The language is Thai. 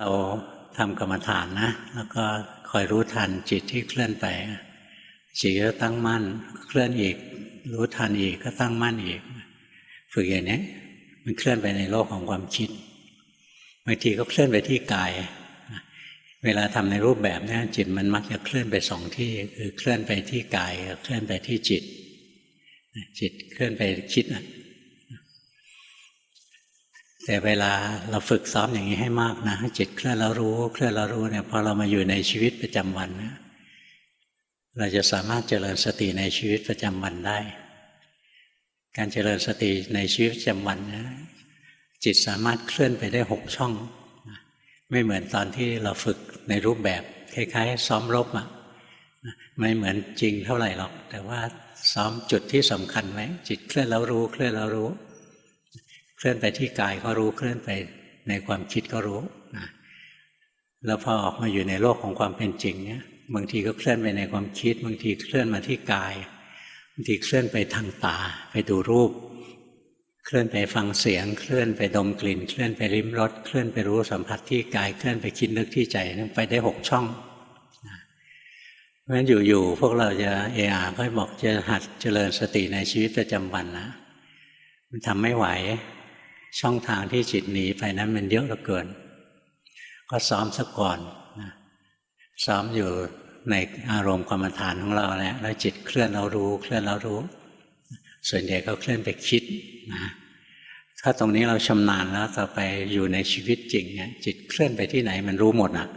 เราทำกรรมฐานนะ แล้วก็คอยรู้ทันจิตที่เคลื่อนไปจิตก็ตั้งมั่น เคลื่อนอีก รู้ทันอีกก็ตั้งมั่นอีก ฝึกอย่างนี้มันเคลื่อนไปในโลกของความคิดบางทีก็เคลื่อนไปที่กาย เวลาทำในรูปแบบนี้จิตมันมักจะเคลื่อนไปสองที่ คือเคลื่อนไปที่กายกับเคลื่อนไปที่จิต จิตเคลื่อนไปคิด แต่เวลาเราฝึกซ้อมอย่างนี้ให้มากนะจิตเคลื่อนแล้วรู้ เคลื่อนแล้วรู้เนี่ยพอเรามาอยู่ในชีวิตประจำวันนะเราจะสามารถเจริญสติในชีวิตประจำวันได้ การเจริญสติในชีวิตประจำวันนะจิตสามารถเคลื่อนไปได้หกช่อง ไม่เหมือนตอนที่เราฝึกในรูปแบบคล้ายๆ ซ้อมรบอะไม่เหมือนจริงเท่าไหร่หรอก แต่ว่าซ้อมจุดที่สำคัญไว้จิตเคลื่อนแล้วรู้ เคลื่อนแล้วรู้ ลื่อนไปที่กายก็รู้เคลื่อนไปในความคิดก็รู้นะแล้วพอออกมาอยู่ในโลกของความเป็นจริงเนี่ยบางทีก็เคลื่อนไปในความคิด บางทีเคลื่อนมาที่กายบางทีเคลื่อนไปทางตา ไปดูรูป เคลื่อนไปฟังเสียง เคลื่อนไปดมกลิ่น เคลื่อนไปริมรสเคลื่อนไปรู้สัมผัสที่กายเคลื่อนไปคิดนึกที่ใจนั่นไปได้หกช่องเพราะฉะนั้นอยู่ๆพวกเราจะเออาค่อยบอกจะหัดเจริญสติในชีวิตประจำวันนะมันทำไม่ไหว ช่องทางที่จิตหนีไปนั้นมันเยอะเหลือเกิน ก็ซ้อมซะก่อนนะซ้อมอยู่ในอารมณ์กรรมฐานของเราแหละแล้วจิตเคลื่อนเรารู้ เคลื่อนเรารู้ ส่วนใหญ่ก็เคลื่อนไปคิดนะถ้าตรงนี้เราชำนาญแล้วต่อไปอยู่ในชีวิตจริงเนี่ยจิตเคลื่อนไปที่ไหนมันรู้หมดอะ